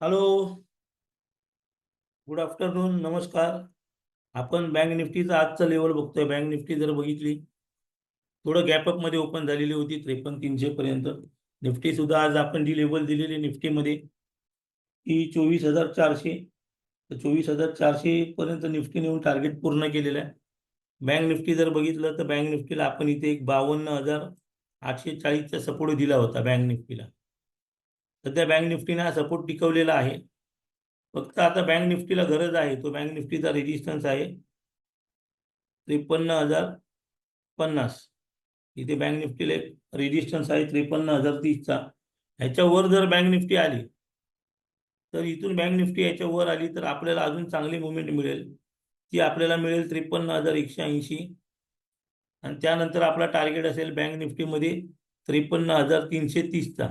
Hello good afternoon नमस्कार. आपण bank निफ्टीचा आजचा लेवल बघतोय. बँक निफ्टी जर बघितली थोडं गॅपअपमध्ये ओपन झालेली होती त्रेपन्न तीनशे पर्यंत. निफ्टी सुद्धा आज आपण जी लेवल दिलेली निफ्टीमध्ये ती चोवीस हजार चारशे. तर चोवीस हजार चारशे पर्यंत निफ्टी नेऊन टार्गेट पूर्ण केलेलं आहे. बँक निफ्टी जर बघितलं तर बँक निफ्टीला आपण इथे एक बावन्न हजार आठशे चाळीसचा सपोर्ट दिला होता बँक निफ्टीला. सध्या बँक निफ्टीने हा सपोर्ट टिकवलेला आहे. फक्त आता बँक निफ्टीला गरज आहे. तो बँक निफ्टीचा रेजिस्टन्स आहे त्रेपन्न हजार पन्नास. इथे बँक निफ्टीला एक रेजिस्टन्स आहे त्रेपन्न हजार तीसचा. ह्याच्यावर जर बँक निफ्टी आली तर इथून बँक निफ्टी याच्यावर आली तर आपल्याला अजून चांगली मुवमेंट मिळेल. ती आपल्याला मिळेल त्रेपन्न हजार एकशे ऐंशी. आणि त्यानंतर आपला टार्गेट असेल बँक निफ्टीमध्ये त्रेपन्न हजार तीनशे तीसचा.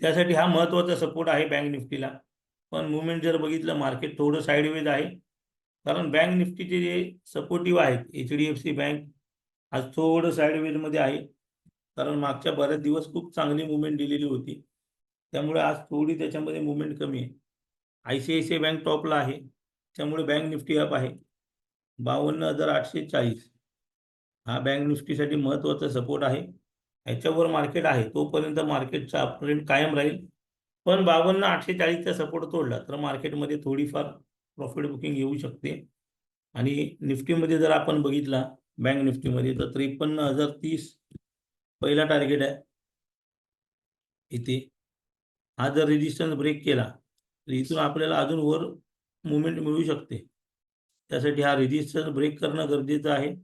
त्यासाठी हा महत्त्वाचा सपोर्ट आहे बँक निफ्टीला. पण मुवमेंट जर बघितलं मार्केट थोडं साईडवेज आहे. कारण बँक निफ्टीचे जे सपोर्टिव्ह आहेत H D F C bank आज थोडं साईडवेजमध्ये आहे. कारण मागच्या बऱ्याच दिवस खूप चांगली मुवमेंट दिलेली होती. त्यामुळे आज थोडी त्याच्यामध्ये मुवमेंट कमी आहे. I C I C I bank टॉपला आहे. त्यामुळे बँक निफ्टी अप आहे. बावन्न हजार आठशे चाळीस. हा बँक निफ्टीसाठी महत्त्वाचा सपोर्ट आहे. ह्याच्यावर मार्केट आहे तोपर्यंत मार्केटचा अपट्रेंड कायम राहील. पण बावन्न आठशे चाळीसचा सपोर्ट तोडला तर मार्केटमध्ये थोडीफार प्रॉफिट बुकिंग येऊ शकते. आणि निफ्टीमध्ये जर आपण बघितला बँक निफ्टीमध्ये तर त्रेपन्न हजार तीस पहिला टार्गेट आहे. इथे. हा जर रेजिस्टन्स ब्रेक केला तर इथून आपल्याला अजून वर मुवमेंट मिळू शकते. त्यासाठी हा रेजिस्टन्स ब्रेक करणं गरजेचं आहे.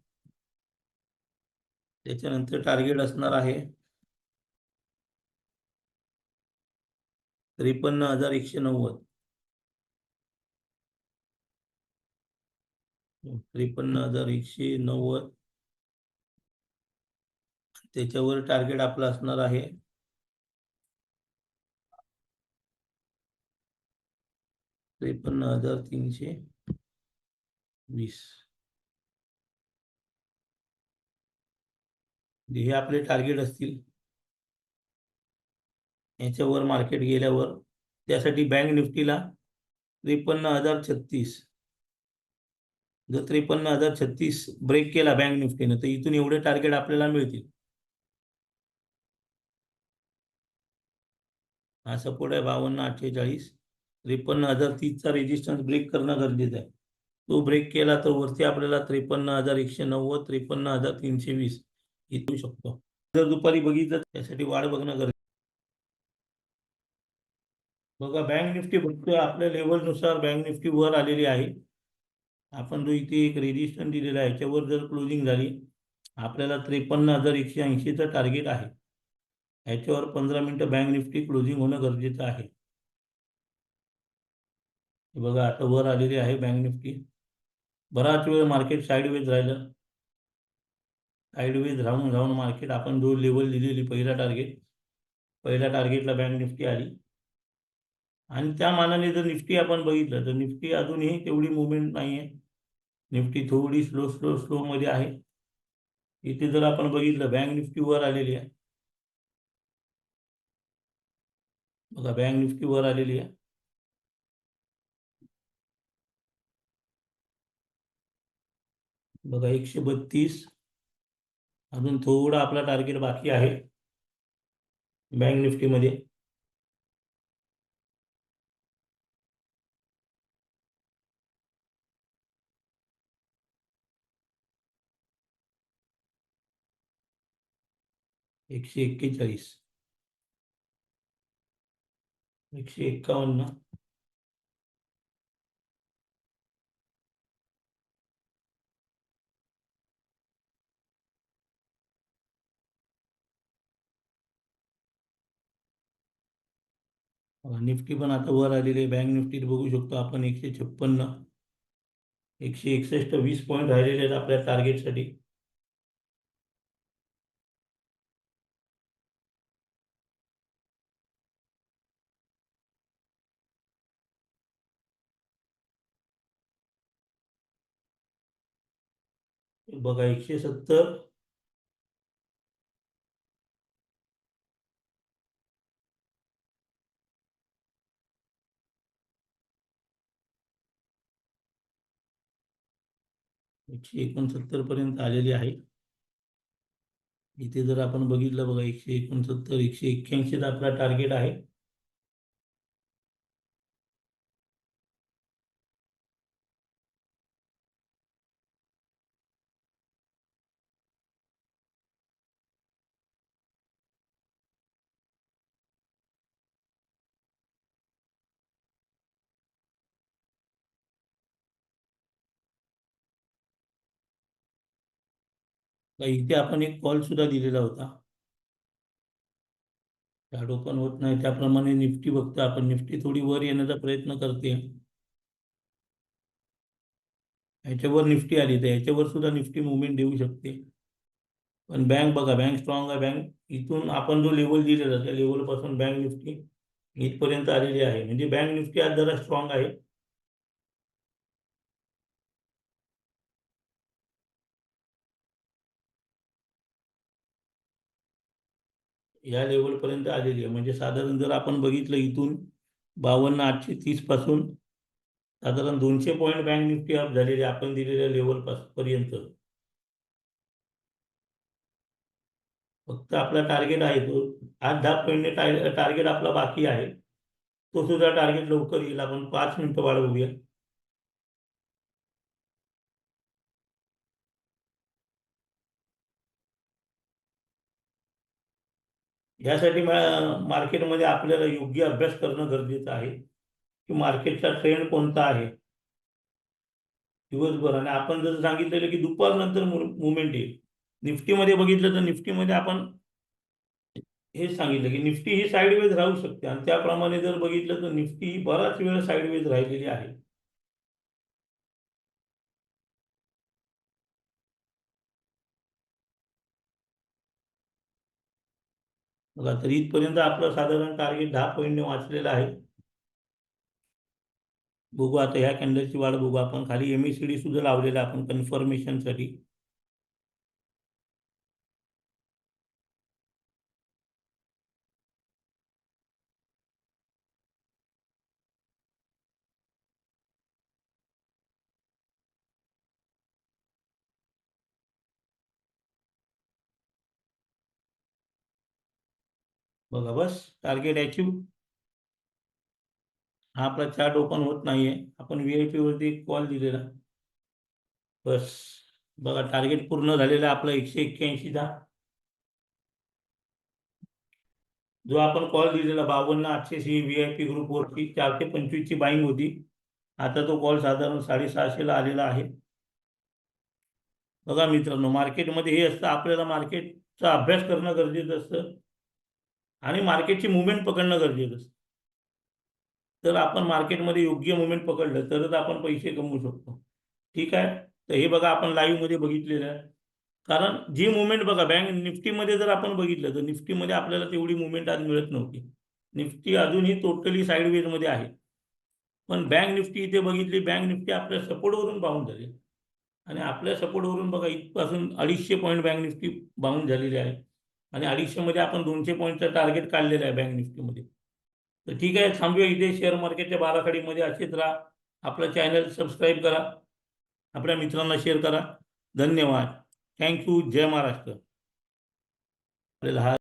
त्याच्यानंतर टार्गेट असणार आहे. त्रेपन्न हजार एकशे नव्वद. त्रेपन्न हजार एकशे नव्वद. त्याच्यावर टार्गेट आपलं असणार आहे. त्रेपन्न हजार तीनशे वीस. हे आपले टार्गेट असतील. याच्यावर मार्केट गेल्यावर त्यासाठी बँक निफ्टीला त्रेपन्न हजार छत्तीस. जर त्रेपन्न हजार छत्तीस ब्रेक केला बँक निफ्टीनं तर इथून एवढे टार्गेट आपल्याला मिळतील. हा सपोर्ट आहे बावन्न अठ्ठेचाळीस त्रेपन्न हजार तीसचा रेजिस्टन्स ब्रेक करणं गरजेचं आहे. तो ब्रेक केला तर वरती आपल्याला त्रेपन्न हजार एकशे नव्वद त्रेपन्न हजार तीनशे वीस. येऊ शकतो. जर दुपारी बघितलं त्यासाठी वाढ बघणं गरजेचं बघा बँक निफ्टी बघतोय आपल्या लेवलनुसार बँक निफ्टी वर आलेली आहे. आपण जो इथे एक रेजिस्टन्स दिलेला आहे याच्यावर जर क्लोजिंग झाली आपल्याला त्रेपन्न हजार एकशे ऐंशीचं टार्गेट आहे. याच्यावर पंधरा मिनटं बँक निफ्टी क्लोजिंग होणं गरजेचं आहे. बघा आता वर आलेली आहे बँक निफ्टी बराच वेळ मार्केट साईडवेज राहिलं. साईडवेज राहून राहून मार्केट आपण जो लेवल दिलेली पहिला टार्गेट पहिल्या टार्गेटला बँक निफ्टी आली. आणि त्या मानाने जर निफ्टी आपण बघितलं तर निफ्टी अजूनही तेवढी मुवमेंट नाही आहे निफ्टी थोडी स्लो स्लो स्लो मध्ये आहे. इथे जर आपण बघितलं बँक निफ्टी वर आलेली आहे. बघा बँक निफ्टी वर आलेली आहे. बघा एकशे बत्तीस. अजून थोडा आपला टार्गेट बाकी आहे. बँक निफ्टीमध्ये. एकशे एक्केचाळीस. एकशे एक्कावन्न. निफ्टी पण आता वर आलेली आहे. बँक निफ्टी बघू शकतो आपण एकशे छप्पन्न एकशे एकसष्ट वीस पॉईंट राहिलेले आहेत आपल्या टार्गेटसाठी बघा एकशे सत्तर एकशे एकोणसत्तर पर्यंत आलेली आहे. इथे जर आपण बघितलं बघा एकशे एकोणसत्तर एकशे एक्क्याऐंशी आपला टार्गेट आहे. इथे आपण एक कॉल सुद्धा दिलेला होता. चार्ट ओपन होत नाही. त्याप्रमाणे निफ्टी बघतो आपण. निफ्टी थोडी वर येण्याचा प्रयत्न करते. याच्यावर निफ्टी आली तर याच्यावर सुद्धा निफ्टी मुवमेंट देऊ शकते. पण बँक बघा बँक स्ट्रॉंग आहे. बँक इथून आपण जो लेवल दिलेला त्या लेवलपासून बँक निफ्टी इथपर्यंत आलेली आहे. म्हणजे बँक निफ्टी आज जरा स्ट्रॉंग आहे. या लेवल पर्यंत आलेली आहे. म्हणजे साधारण जर आपण बघितलं इथून बावन्न आठशे तीसपासून साधारण दोनशे पॉईंट बँक निफ्टी अप झालेली आहे आपण दिलेल्या लेवल पर्यंत. फक्त आपला टार्गेट आहे तो. आठ दहा पॉईंट टार्गेट आपला बाकी आहे. तो सुद्धा टार्गेट लवकर येईल. आपण पाच मिनिटं वाढवूया. ह्यासाठी यासाठी मार्केटमध्ये आपल्याला योग्य अभ्यास करणं गरजेचं आहे. की मार्केटचा ट्रेंड कोणता आहे? दिवसभर. आणि आपण जसं सांगितलेलं की दुपारनंतर मुवमेंट येईल. निफ्टीमध्ये बघितलं तर निफ्टीमध्ये आपण हेच सांगितलं की निफ्टी ही साईडवेज राहू शकते. आणि त्याप्रमाणे जर बघितलं तर निफ्टी ही बराच वेळ साईडवेज राहिलेली आहे. बघा तर इथपर्यंत आपलं साधारण टार्गेट दहा पॉईंटने वाचलेलं आहे. बघू आता ह्या कॅन्डलची वाढ बघू आपण. खाली एमएसीडी सुद्धा लावलेला आपण कन्फर्मेशनसाठी बघा बस टार्गेट अचीव हा आपला चार्ट ओपन होत नाहीये. आपण व्हीआयपी वरती कॉल दिलेला. बस बघा टार्गेट पूर्ण झालेला आपला एकशे एक्क्याऐंशीचा जो आपण कॉल दिलेला बावन्न आठशे सी व्ही आय पी ग्रुपवरती चारशे पंचवीसची बाईंग होती. आता तो कॉल साधारण साडेसहाशेला आलेला आहे. बघा मित्रांनो मार्केटमध्ये हे असतं आपल्याला मार्केटचा अभ्यास करणं गरजेचं असतं. आणि मार्केटची मुवमेंट पकडणं गरजेचं असतं तर आपण मार्केटमध्ये योग्य मुवमेंट पकडलं तरच आपण पैसे कमवू शकतो. ठीक आहे? तर हे बघा आपण लाईव्हमध्ये बघितलेलं आहे. कारण जी मुवमेंट बघा बँक निफ्टीमध्ये जर आपण बघितलं तर निफ्टीमध्ये आपल्याला तेवढी मुवमेंट आज मिळत नव्हती. निफ्टी अजूनही टोटली साईडवेजमध्ये आहे. पण बँक निफ्टी इथे बघितली बँक निफ्टी आपल्या सपोर्टवरून बाउंड झाली. आणि आपल्या सपोर्टवरून बघा इथपासून अडीचशे पॉईंट बँक निफ्टी बाउंड झालेली आहे आणि अडीचशे मध्ये आपण दोनशे पॉईंटचं टार्गेट काढलेलं आहे बँक निफ्टीमध्ये तर ठीक आहे थांबूया इथे शेअर मार्केटच्या बाराखडीमध्ये असेच राहा. आपला चॅनल सबस्क्राईब करा. आपल्या मित्रांना शेअर करा. धन्यवाद. थँक्यू जय महाराष्ट्र. आपल्याला हा